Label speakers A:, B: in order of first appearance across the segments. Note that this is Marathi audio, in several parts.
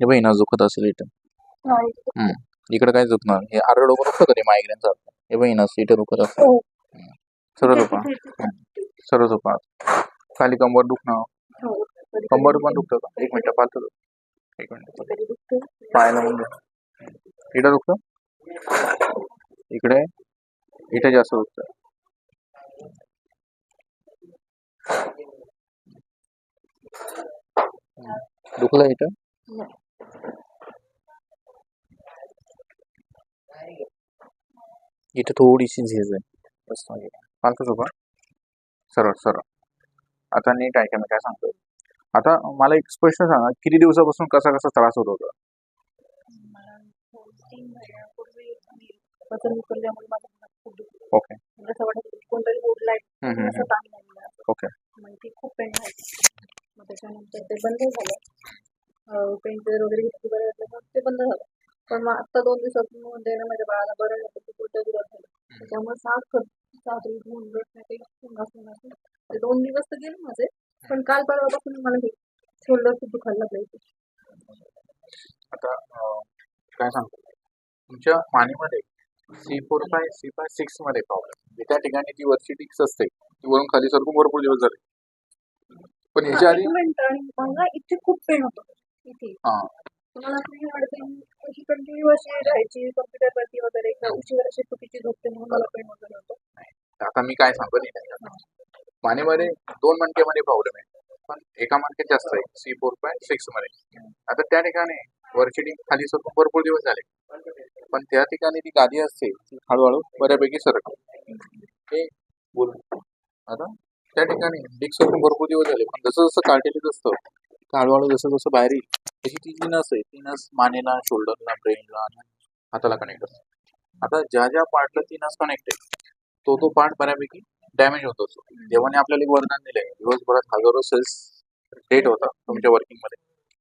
A: हे बघ झुकत असेल इथं. इकडे काय झुकणार? हे आरड डोकं दुखतं कधी मायग्रेन सारखं. हे बघ ना इथं दुखत असतं
B: हो.
A: हम्म. सरळ झोपा. सरळ झोपा. खाली कंबर दुखणं.
B: हो. कधी-
A: कंबर पण दुखतं का? एक मिनिट पाहतो एक मिनिट
B: कधी दुखते.
A: पाहायला म्हणजे इकडे दुखतं? इकडे? इथे जास्त दुखतं. दुखलं इथं. इथे थोडीशी झीज आहे. बस झोपा सरळ सरळ. आता नीट ऐका मी काय सांगतो आता मला एक स्पष्ट सांगा किती दिवसापासून कसा कसा त्रास होत होता? ओके
B: म्हणजे
A: ओके
B: त्याच्यानंतर ते बंद झालं. किलर वगैरे घेतली बरं वाटलं मग ते बंद झालं. पण मग आता दोन दिवसातून म्हणजे ना माझ्या बाळाला बरं नव्हतं ते पोट दुखत झालं. त्याच्यामुळे सारखं साखळी घेऊन ते दोन दिवस तर गेले माझे पण काल परवापासून मला हे शोल्डर खूप दुखायला लागलं.
A: आता काय सांगतो? तुमच्या मानेमध्ये C four five C five सिक्समध्ये problem त्या ठिकाणी जी वरची टिक्स असते ती वरून खाली सरकून भरपूर दिवस झाले. पण
B: हा,
A: ह्याच्या आधी
B: मला इथे खूप पेन होतं. इथे.
A: हा.
B: तुम्हाला असं वाटतं अशी कंटिन्यू अशी राहायची कम्प्युटर वरती वगैरे किंवा उशीवर अशी चुकीची झोपते म्हणून मला पेन वगैरे होतं
A: आता मी काय सांगतो नाही. मानेमध्ये दोन मणक्यामध्ये प्रॉब्लेम आहे. पण एका मणक्यात जास्त आहे. सी फोर फाय सिक्समध्ये. आता त्या ठिकाणी वरची खाली सरकून भरपूर दिवस झाले. पण त्या ठिकाणी ती गादी असते ती हळूहळू बऱ्यापैकी सरकते. हे बोल. आता? त्या ठिकाणी डिक्स सरकून भरपूर दिवस झाले. पण जसं जसं कार्टेलेज असतं काळवाळू जसं जसं बाहेर येईल तशी ती जी नस आहे. ती नस मानेला शोल्डरला ब्रेनला आणि हाताला कनेक्ट असते आता ज्या ज्या पार्टला ती नस कनेक्ट आहे तो तो पार्ट बऱ्यापैकी डॅमेज होत असतो. देवाने आपल्याला एक वरदान दिलंय. दिवसभरात हजारो सेल्स डेट होता तुमच्या वर्किंगमध्ये.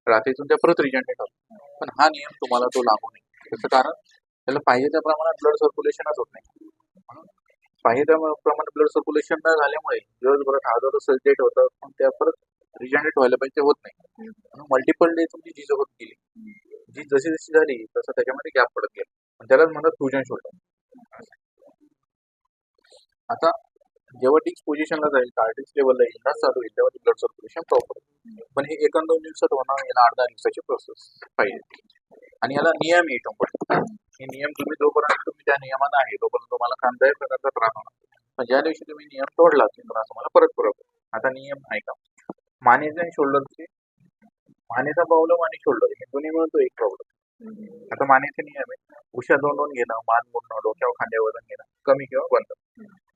A: रात्रीतून त्या परत रिजनरेट होतात. पण हा नियम तुम्हाला तो लागू नये. त्याचं कारण त्याला पाहिजे त्या प्रमाणात ब्लड सर्क्युलेशनच होत नाही. म्हणून पाहिजे त्या ब्लड सर्क्युलेशन न झाल्यामुळे दिवसभरात हजारो सेल्स डेट होतात पण त्या परत रिजनरेट व्हायला पाहिजे ते होत नाही. म्हणून मल्टिपल डे तुमची झीज होत गेली. जी जशी जशी झाली तसं त्याच्यामध्ये गॅप पडत गेला. पण त्यालाच म्हणतात फ्युजन शोल्डर आता जेव्हा टिक्स पोझिशनला जाईल कार्टिक्स लेवलला येईल चालू होईल तेव्हा ब्लड सर्क्युलेशन प्रॉपर पण हे एका दोन दिवसात होणार याला आठ दहा दिवसाची प्रोसेस पाहिजे. आणि याला नियम येतो पण हे नियम तुम्ही जोपर्यंत तुम्ही त्या नियमात आहे तोपर्यंत तुम्हाला कोणत्याही प्रकारचा त्रास होणार पण ज्या दिवशी तुम्ही नियम तोडला की त्रास तुम्हाला परत परत आता नियम ऐका मानेचे आणि शोल्डरचे. मानेचा प्रॉब्लेम आणि शोल्डर हे दोन्ही मिळून तो एक प्रॉब्लेम आता मानेचे नियम आहे उशा दोन दोन घेणं मान मोडणं डोक्यावर खांद्यावर वजन घेणं कमी किंवा बंद.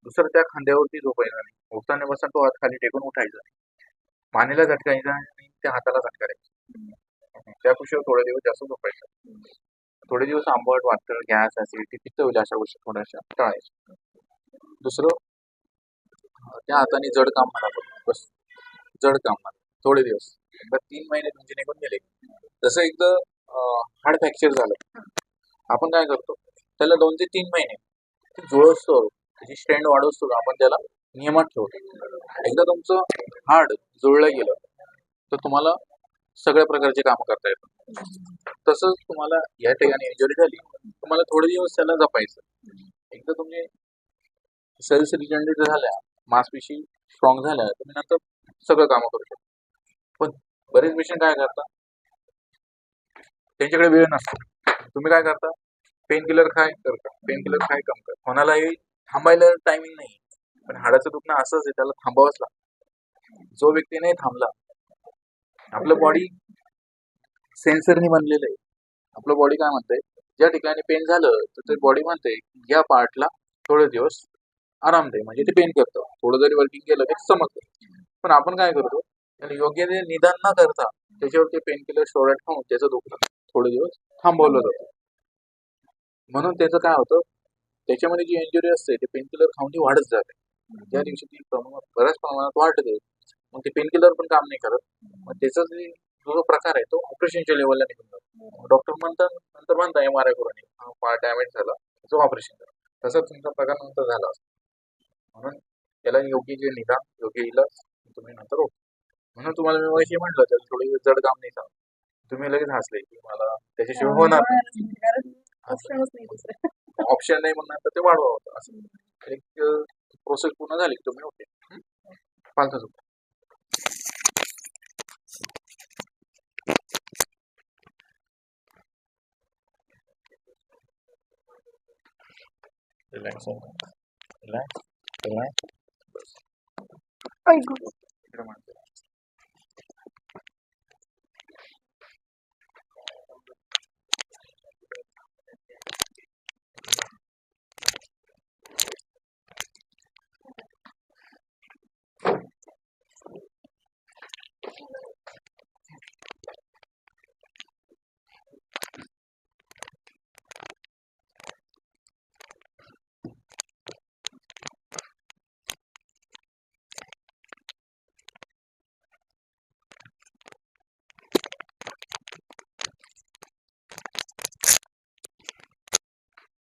A: दुसरं त्या खांद्यावरती झोपायचं नाही. उठताना बसा तो हात खाली टेकून उठायचा नाही. मानेला झटकायचा आणि त्या हाताला झटकायचा त्या खुशीवर थोडे दिवस जास्त झोपायचं. थोडे दिवस आंबट वाटतं गॅस ऍसिडिटी पित्त होईल अशा गोष्टी थोड्याशा टाळायच्या. दुसरं त्या हाताने जड काम म्हणा बस. जड काम म्हणा. थोडे दिवस. तीन महिने तुमचे निघून गेले. जसं एकदा हाड फ्रॅक्चर झालं. आपण काय करतो? त्याला दोन ते तीन महिने ते जुळवतो. त्याची स्ट्रेंड वाढवतो. आपण त्याला नियमात ठेवतो. एकदा तुमचं हाड जुळलं गेलं तर तुम्हाला सगळ्या प्रकारचे काम करता येतात. तसंच तुम्हाला या ठिकाणी इंजुरी झाली तुम्हाला थोडे दिवस त्याला जपायचं. एकदा तुम्ही सेल्स रिजनरेट झाल्या मांसपेशी स्ट्रॉंग झाल्या तुम्ही नंतर सगळं कामं करू शकता. पण बरेच पेशंट काय करता त्यांच्याकडे वेळ नसतो. तुम्ही काय करता? पेन किलर खाय करता पेन किलर खाय कम कर. कोणालाही थांबायला टायमिंग नाही. पण हाडाचं दुखणं असंच आहे त्याला थांबावंच लागतं. जो व्यक्ती नाही थांबला आपलं बॉडी सेन्सरनी बनलेलं आहे. आपलं बॉडी काय म्हणतंय? ज्या ठिकाणी पेन झालं तर ते बॉडी म्हणते या पार्टला थोडे दिवस आराम दे. म्हणजे ते पेन करतं. थोडं जरी वर्किंग केलं तरी समजतं. पण आपण काय करतो? त्याला योग्य ते निदान न करता त्याच्यावर ते पेन किलर स्टोरेट खाऊन त्याचं दुखतं थोडे दिवस थांबवलं जातं. म्हणून त्याचं काय होतं? त्याच्यामध्ये जी इंजुरी असते ते पेन किलर खाऊन ती वाढत जाते. ज्या दिवशी ती प्रमाणात बऱ्याच प्रमाणात वाढते मग ते पेन किलर पण काम नाही करत. मग त्याचं जे जो जो प्रकार आहे तो ऑपरेशनच्या लेवलला निघून जातो. डॉक्टर म्हणतात नंतर म्हणता एम आर आय करून डॅमेज झाला जो ऑपरेशन करा. तसंच तुमचा प्रकार नंतर झाला असतो. म्हणून त्याला योग्य जे निदान योग्य इलाज तुम्ही नंतर होतो म्हणून तुम्हाला मी मगाशी म्हटलं त्याला थोडी जड काम नाही सांग तुम्ही लगेच हसले की मला त्याच्याशिवाय होणार नाही. ऑप्शन नाही म्हणून नंतर ते वाढवा होतं. असं. एक प्रोसेस पूर्ण झाली तुम्ही ओके. फालतू रिलॅक्स रिलॅक्स रिलॅक्स इकडे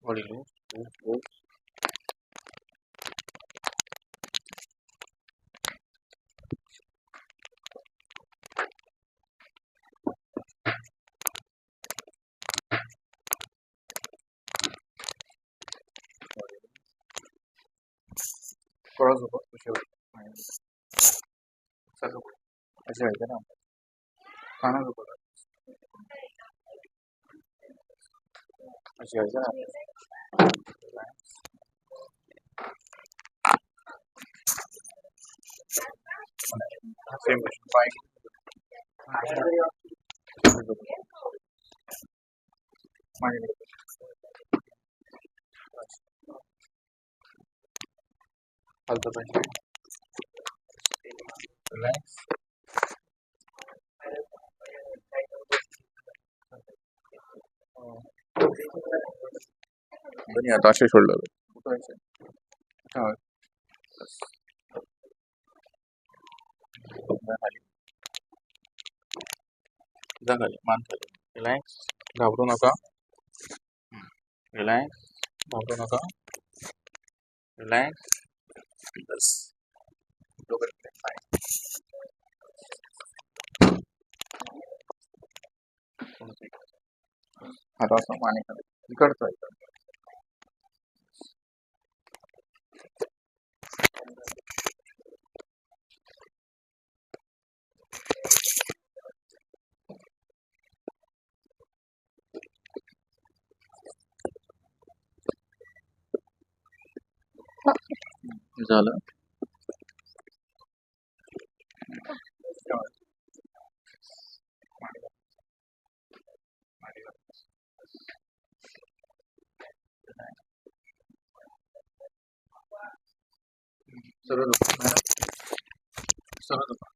A: Body loose, loose, loose. Body loose. थोडा झोपा कशी होईल चल झोप अशी व्हायचं ना काना झोपा अशी व्हायचं ना Relax. Same with bike. Relax. दोन्ही आता असे सोडलं हा. मान खाली. रिलॅक्स. घाबरू नका. रिलॅक्स. घाबरू नका. रिलॅक्स. बस. असं माने खाली इकडचं इकडं झालं सरळ झोपा. सरळ झोपा.